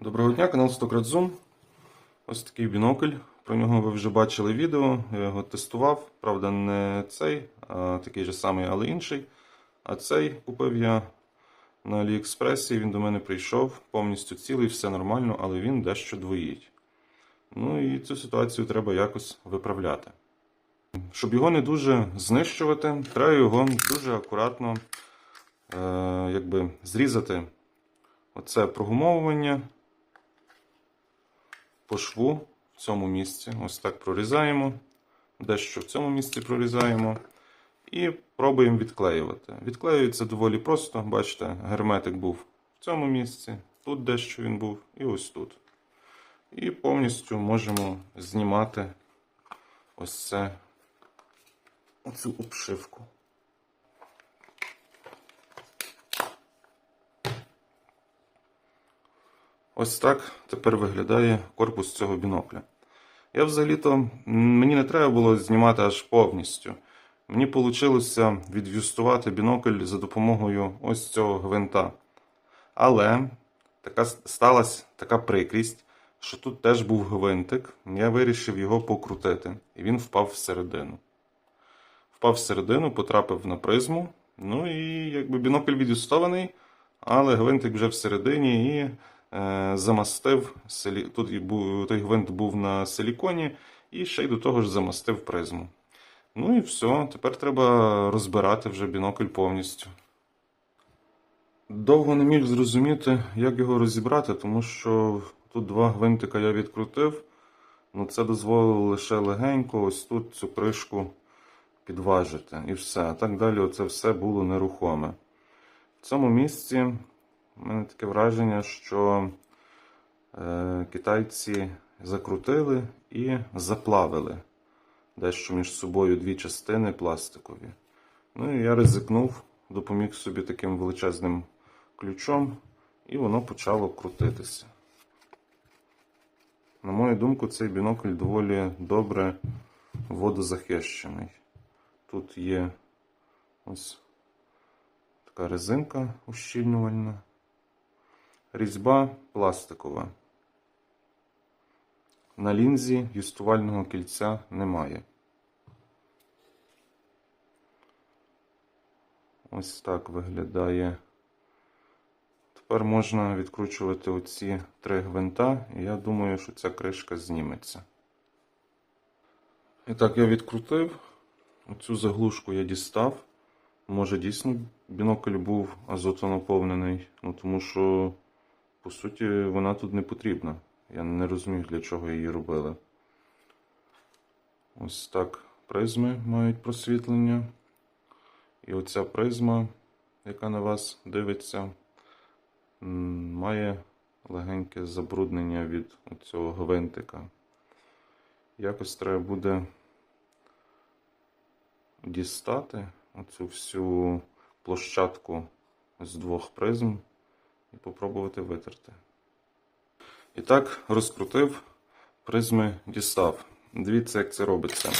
Доброго дня, канал 100 Zoom. Ось такий бінокль. Про нього ви вже бачили відео. Я його тестував. Правда, не цей, а такий же самий, але інший. А цей купив я на Аліекспресі. Він до мене прийшов повністю цілий, все нормально, але він дещо двоїть. Ну і цю ситуацію треба якось виправляти. Щоб його не дуже знищувати, треба його дуже акуратно е, якби, зрізати оце прогумовування по шву в цьому місці. Ось так прорізаємо. Дещо в цьому місці прорізаємо. І пробуємо відклеювати. Відклеюється доволі просто. Бачите, герметик був в цьому місці, тут дещо він був, і ось тут. І повністю можемо знімати ось це, оцю обшивку. Ось так тепер виглядає корпус цього бінокля. Я взагалі-то мені не треба було знімати аж повністю. Мені вийшло відвюстувати бінокль за допомогою ось цього гвинта. Але така сталася така прикрість, що тут теж був гвинтик. Я вирішив його покрутити, і він впав всередину. Впав всередину, потрапив на призму. Ну і якби бінокль відюстований, але гвинтик вже всередині і замастив. Тут той гвинт був на силіконі, і ще й до того ж замастив призму. Ну і все, тепер треба розбирати вже бінокль повністю. Довго не міг зрозуміти, як його розібрати, тому що тут два гвинтика я відкрутив. Ну це дозволило лише легенько ось тут цю кришку підважити. І все. А так далі оце все було нерухоме. В цьому місці в мене таке враження, що е, китайці закрутили і заплавили дещо між собою дві частини пластикові. Ну і я ризикнув, допоміг собі таким величезним ключом, і воно почало крутитися. На мою думку, цей бінокль доволі добре водозахищений. Тут є ось така резинка ущільнювальна, різьба пластикова. На лінзі юстувального кільця немає. Ось так виглядає. Тепер можна відкручувати оці три гвинта, і я думаю, що ця кришка зніметься. І так, я відкрутив. Оцю заглушку я дістав. Може, дійсно бінокль був азотонаповнений, ну тому що, по суті, вона тут не потрібна. Я не розумію, для чого її робили. Ось так призми мають просвітлення. І оця призма, яка на вас дивиться, має легеньке забруднення від цього гвинтика. Якось треба буде дістати оцю всю площадку з двох призм і попробувати витерти. І так, розкрутив, призми дістав. Дивіться, як це робиться.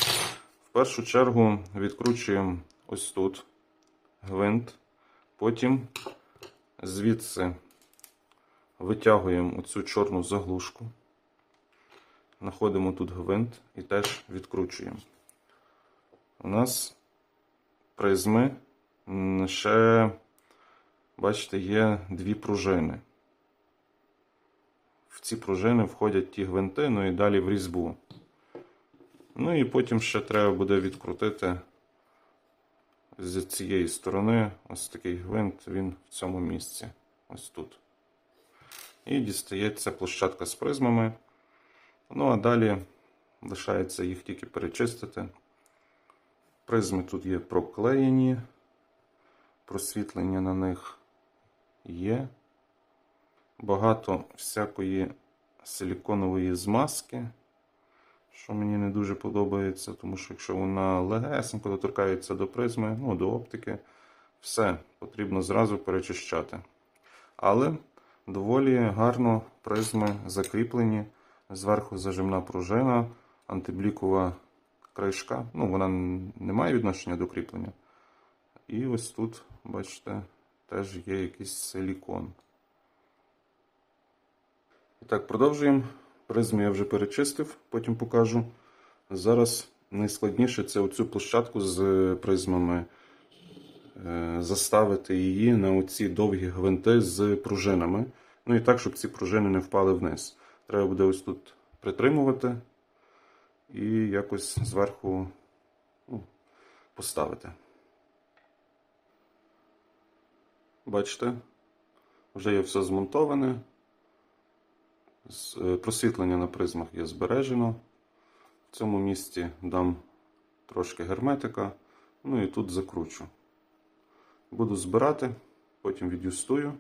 В першу чергу відкручуємо ось тут гвинт, потім звідси витягуємо оцю чорну заглушку, знаходимо тут гвинт і теж відкручуємо. У нас призми ще, бачите, є дві пружини. В ці пружини входять ті гвинти, ну і далі в різьбу. Ну і потім ще треба буде відкрутити з цієї сторони ось такий гвинт, він в цьому місці. Ось тут. І дістається площадка з призмами. Ну а далі лишається їх тільки перечистити. Призми тут є проклеєні, просвітлення на них є багато всякої силіконової змазки, що мені не дуже подобається, тому що якщо вона легесенько доторкається до призми, ну, до оптики, все потрібно зразу перечищати. Але доволі гарно призми закріплені, зверху зажимна пружина, антиблікова кришка. Ну, вона не має відношення до кріплення. І ось тут, бачите, теж є якийсь силікон. І так, продовжуємо. Призму я вже перечистив, потім покажу. Зараз найскладніше це оцю площадку з призмами е, заставити її на оці довгі гвинти з пружинами. Ну і так, щоб ці пружини не впали вниз. Треба буде ось тут притримувати і якось зверху ну, поставити. Бачите, вже є все змонтоване. Е, Просвітлення на призмах є збережено. В цьому місці дам трошки герметика. Ну і тут закручу. Буду збирати, потім відюстую.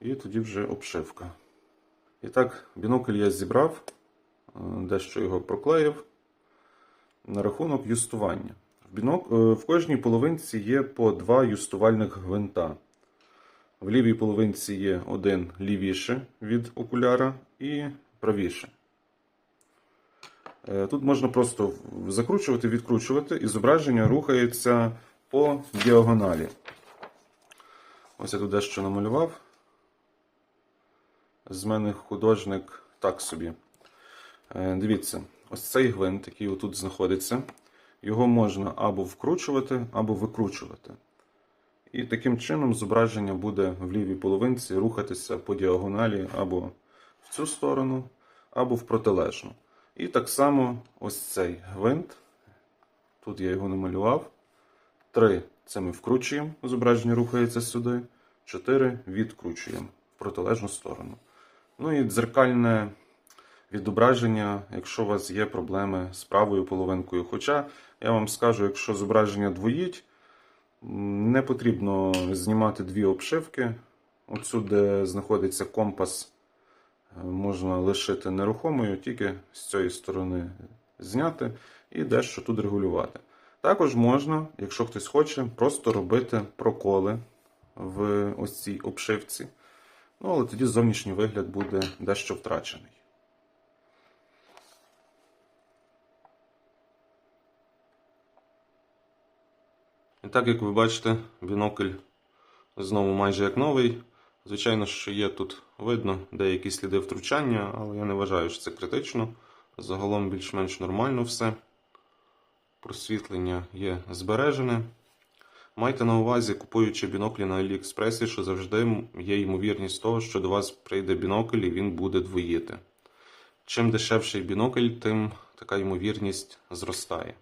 І тоді вже обшивка. І так, бінокль я зібрав, е, дещо його проклеїв. На рахунок юстування. Е, в кожній половинці є по два юстувальних гвинта. В лівій половинці є один лівіше від окуляра і правіше. Е, Тут можна просто закручувати, відкручувати, і зображення рухається по діагоналі. Ось я тут дещо намалював. З мене художник так собі. Е, Дивіться, ось цей гвинт, який отут знаходиться, його можна або вкручувати, або викручувати. І таким чином зображення буде в лівій половинці рухатися по діагоналі або в цю сторону, або в протилежну. І так само ось цей гвинт. Тут я його намалював. Три це ми вкручуємо, зображення рухається сюди. Чотири відкручуємо в протилежну сторону. Ну і дзеркальне відображення, якщо у вас є проблеми з правою половинкою. Хоча я вам скажу, якщо зображення двоїть, не потрібно знімати дві обшивки. Оцю, де знаходиться компас, е, можна лишити нерухомою, тільки з цієї сторони зняти і дещо тут регулювати. Також можна, якщо хтось хоче, просто робити проколи в ось цій обшивці. Ну, але тоді зовнішній вигляд буде дещо втрачений. Так, як ви бачите, бінокль знову майже як новий. Звичайно, що є тут видно деякі сліди втручання, але я не вважаю, що це критично. Загалом більш-менш нормально все. Просвітлення є збережене. Майте на увазі, купуючи біноклі на Аліекспресі, що завжди є ймовірність того, що до вас прийде бінокль і він буде двоїти. Чим дешевший бінокль, тим така ймовірність зростає.